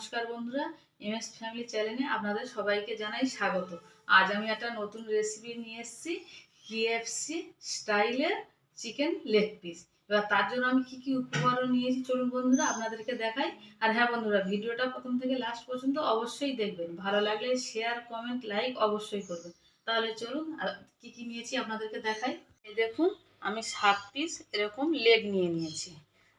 নমস্কার বন্ধুরা MS family চ্যানেলে আপনাদের সবাইকে জানাই স্বাগত। আজ আমি একটা নতুন রেসিপি নিয়ে এসেছি কেএফসি স্টাইলের চিকেন লেগ পিস এবার তার জন্য আমি কি কি উপকরণ নিয়েছি, চলুন বন্ধুরা, আপনাদেরকে দেখাই। আর হ্যাঁ বন্ধুরা, ভিডিওটা প্রথম থেকে লাস্ট পর্যন্ত অবশ্যই দেখবেন। ভালো লাগলে শেয়ার কমেন্ট লাইক অবশ্যই করবেন। তাহলে চলুন, আর কি কি নিয়েছি আপনাদেরকে দেখাই। দেখুন, আমি সাত পিস এরকম লেগ নিয়ে নিয়েছি।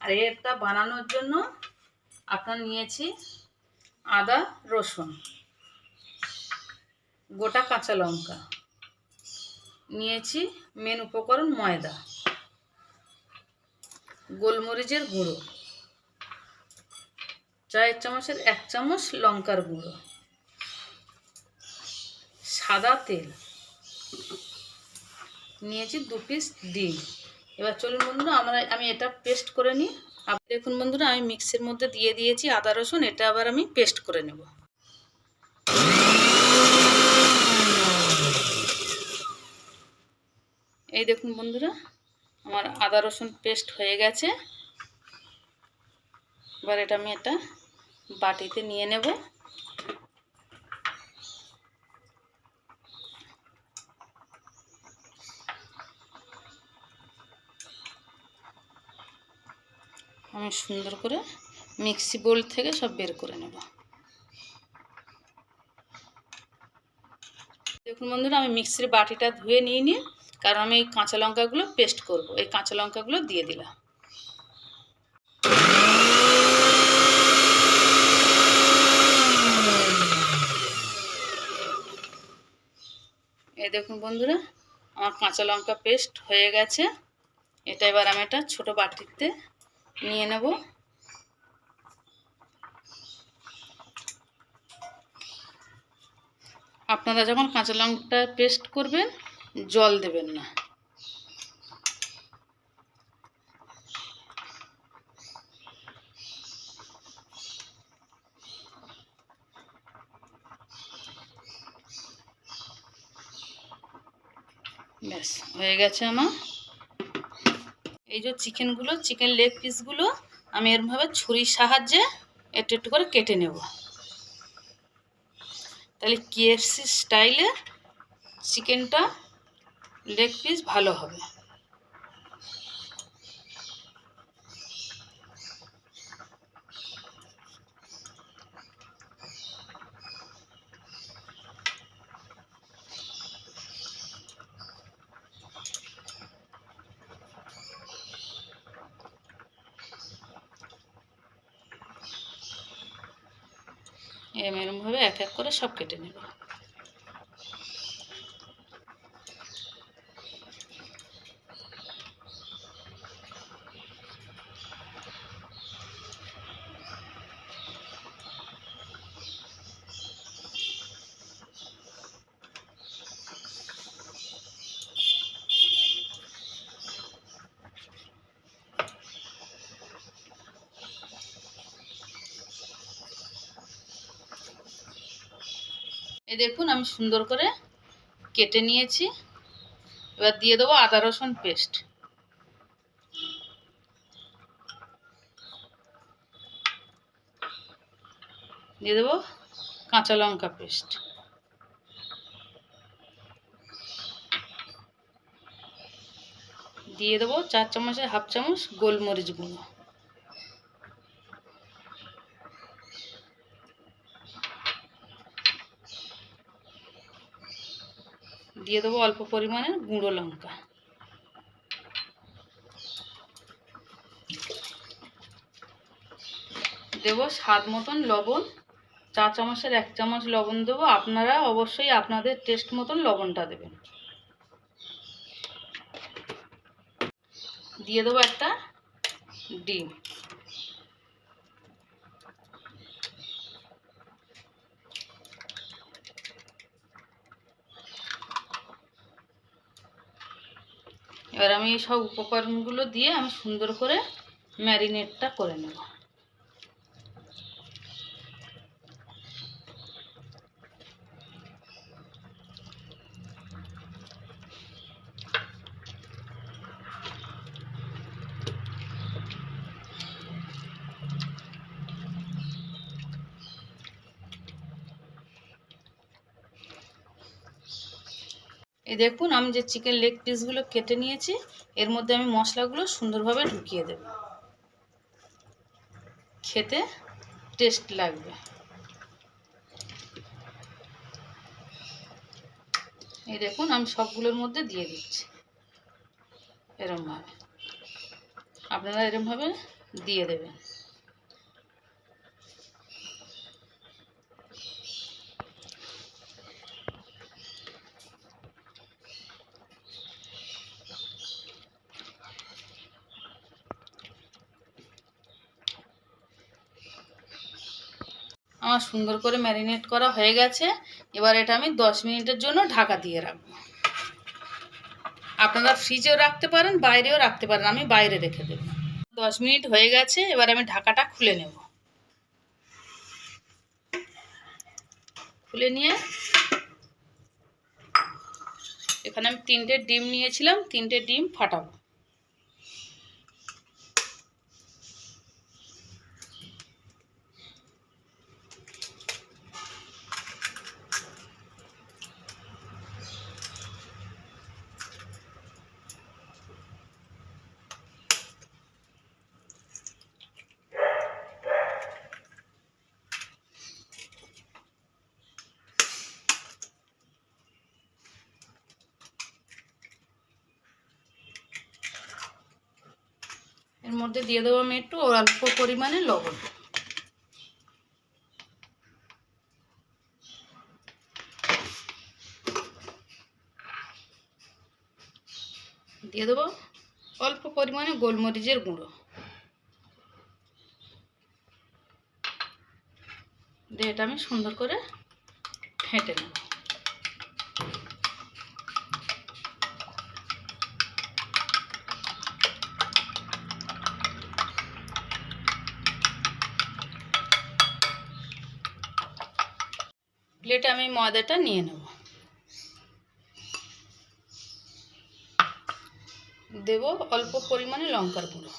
আর এটা বানানোর জন্য আপনার নিয়েছি আদা, রসুন। গোটা কাঁচা লঙ্কা। নিয়েছি মেন উপকরণ ময়দা। গোলমরিচের গুঁড়ো। চায়ের চামচের এক চামচ লঙ্কার গুঁড়ো। সাদা তেল। নিয়েছি দু পিস ডিম। এবার চলুন বন্ধুরা, আমরা আমি এটা পেস্ট করে নিই। দেখুন বন্ধুরা, আমি মিক্সির মধ্যে দিয়ে দিয়েছি আদা রসুন, এটা আবার আমি পেস্ট করে নেব। এই দেখুন বন্ধুরা, আমার আদা রসুন পেস্ট হয়ে গেছে। এবার এটা আমি এটা বাটিতে নিয়ে নেব। আমি সুন্দর করে মিক্সি বোল থেকে সব বের করে নেব। দেখুন বন্ধুরা, আমি মিক্সির বাটিটা ধুয়ে নিয়ে নিয়ে, কারণ আমি এই কাঁচা লঙ্কাগুলো পেস্ট করব। এই কাঁচা লঙ্কাগুলো দিয়ে দিলাম। এই দেখুন বন্ধুরা, আমার কাঁচা লঙ্কা পেস্ট হয়ে গেছে। এটা এবার আমি একটা ছোটো বাটিতে নিয়ে নেব। আপনারা যখন কাঁচা লঙ্কাটা পেস্ট করবেন, জল দেবেন না। ব্যাস, হয়ে গেছে আমার। এই যে চিকেনগুলো, চিকেন লেগ পিসগুলো, আমি এরমভাবে ছুরির সাহায্যে একটু একটু করে কেটে নেব। তাহলে কেএফসি স্টাইলে চিকেনটা লেগ পিস ভালো হবে। এরমভাবে এক এক করে সব কেটে নেব। এই দেখুন, আমি সুন্দর করে কেটে নিয়েছি। এবার দিয়ে দেবো আদা রসুন পেস্ট। দিয়ে দেবো কাঁচা লঙ্কা পেস্ট। দিয়ে দেবো চার চামচের হাফ চামচ গোলমরিচ গুঁড়ো। দিয়ে দেবো অল্প পরিমাণে গুঁড়ো লঙ্কা। দেবো স্বাদ মতন লবণ। চা চামচের এক চামচ লবণ দেবো। আপনারা অবশ্যই আপনাদের টেস্ট মতন লবণটা দেবেন। দিয়ে দেবো একটা ডিম। এবার আমি সব উপকরণগুলো দিয়ে আমি সুন্দর করে ম্যারিনেটটা করে নেব এই দেখুন, আমি যে চিকেন লেগ পিসগুলো কেটে নিয়েছি, এর মধ্যে আমি মশলাগুলো সুন্দরভাবে ঢুকিয়ে দেব। খেতে টেস্ট লাগবে। এই দেখুন, আমি সবগুলোর মধ্যে দিয়ে দিচ্ছি, এরমভাবে। আপনারা এরমভাবে দিয়ে দেবেন। আমার সুন্দর করে ম্যারিনেট করা হয়ে গেছে। এবার এটা আমি দশ মিনিটের জন্য ঢাকা দিয়ে রাখব। আপনারা ফ্রিজেও রাখতে পারেন, বাইরেও রাখতে পারেন, আমি বাইরে রেখে দেব। দশ মিনিট হয়ে গেছে, এবার আমি ঢাকাটা খুলে নেব। খুলে নিয়ে এখানে আমি তিনটে ডিম নিয়েছিলাম, তিনটে ডিম ফাটাবো। মধ্যে দিয়ে দেবো আমি একটু অল্প পরিমাণে লবণ। দিয়ে দেবো অল্প পরিমাণে গোলমরিচের গুঁড়ো। দিয়ে এটা আমি সুন্দর করে ফেটে নেব। প্লেটে আমি ময়দাটা নিয়ে নেব। দেব অল্প পরিমাণে লঙ্কার গুঁড়ো।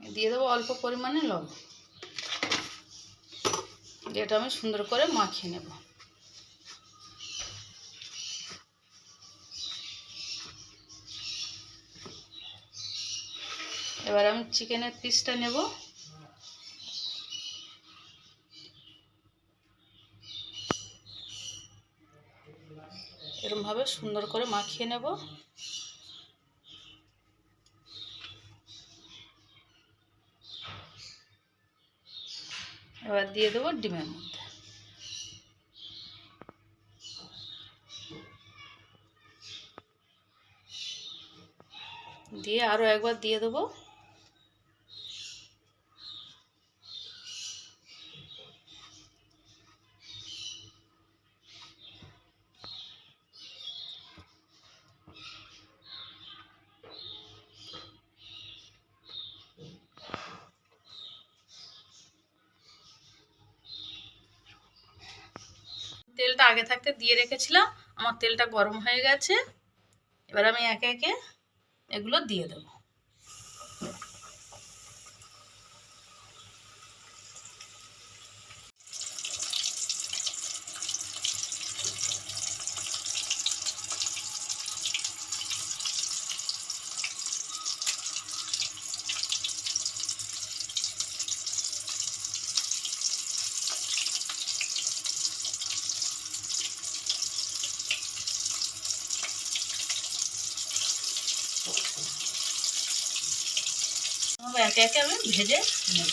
দিয়ে দেবো অল্প পরিমাণে লবণ। এটা আমি সুন্দর করে মাখিয়ে নেব। এবার আমি চিকেনের পিসটা নেব। এরমভাবে সুন্দর করে মাখিয়ে নেব। এবার দিয়ে দেবো ডিমের মধ্যে। দিয়ে আরও একবার দিয়ে দেবো। তেলটা আগে থাকতে দিয়ে রেখেছিলাম, আমার তেলটা গরম হয়ে গেছে। এবার আমি একে একে এগুলো দিয়ে দেবো। একে একে আমি ভেজে নেব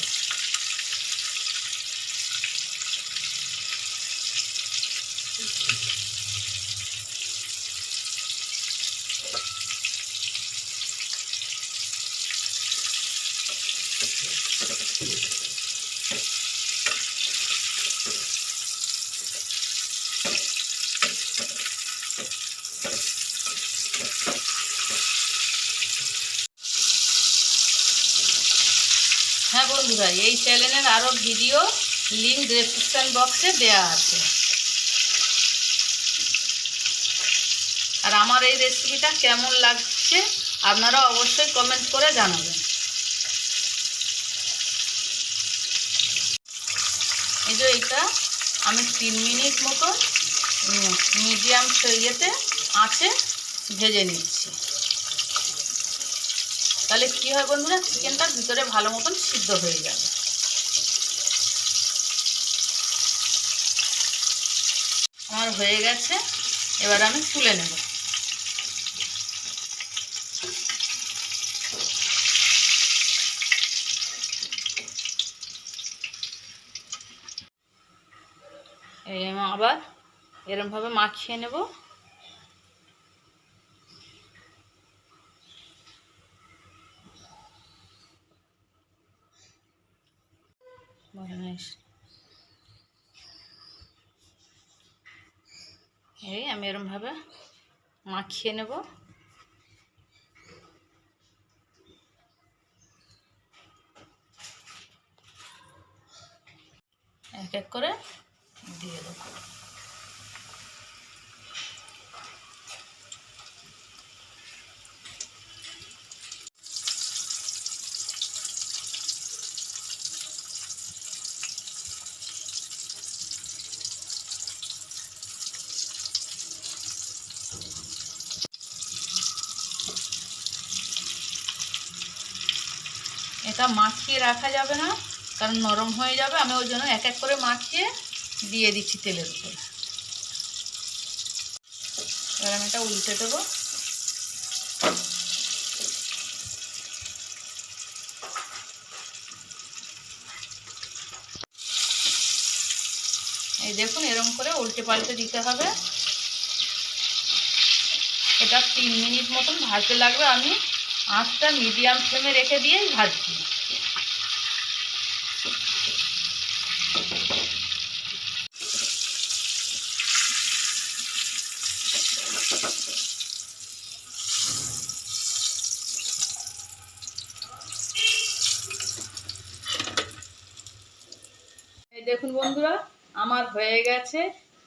হ্যাঁ বন্ধুরা এই চ্যানেলের আরও ভিডিও লিঙ্ক ডেসক্রিপশান বক্সে দেয়া আছে। আর আমার এই রেসিপিটা কেমন লাগছে আপনারা অবশ্যই কমেন্ট করে জানাবেন। এই যে এটা আমি তিন মিনিট মতো মিডিয়াম ইয়েতে আঁচে ভেজে নিচ্ছি। তাহলে কী হয় বন্ধুরা চিকেনটা ভিতরে ভালো মতন সিদ্ধ হয়ে যাবে আমার হয়ে গেছে এবার আমি তুলে নেব। এই আমি আবার এরমভাবে মাখিয়ে নেব বেশ। এই আমি এরমভাবে মাখিয়ে নেব। এক এক করে দিয়ে দেবো। এটা মাখিয়ে রাখা যাবে না, কারণ নরম হয়ে যাবে। আমি ওই জন্য এক এক করে মাখিয়ে দিয়ে দিচ্ছি তেলের উপরে। এবার আমি এটা উল্টে দেবো। এই দেখুন, এরকম করে উল্টে পাল্টে দিতে হবে। এটা তিন মিনিট মতন ভাজতে লাগবে। আমি আঁচটা মিডিয়াম ফ্লেমে রেখে দিয়েই ভাজছি। দেখুন বন্ধুরা, আমার হয়ে গেছে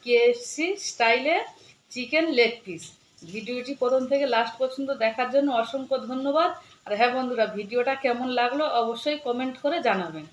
কেএফসি স্টাইলের চিকেন লেগ পিস ভিডিওটি প্রথম থেকে লাস্ট পর্যন্ত দেখার জন্য অসংখ্য ধন্যবাদ। আর হ্যাঁ বন্ধুরা, ভিডিওটা কেমন লাগল অবশ্যই কমেন্ট করে জানাবেন।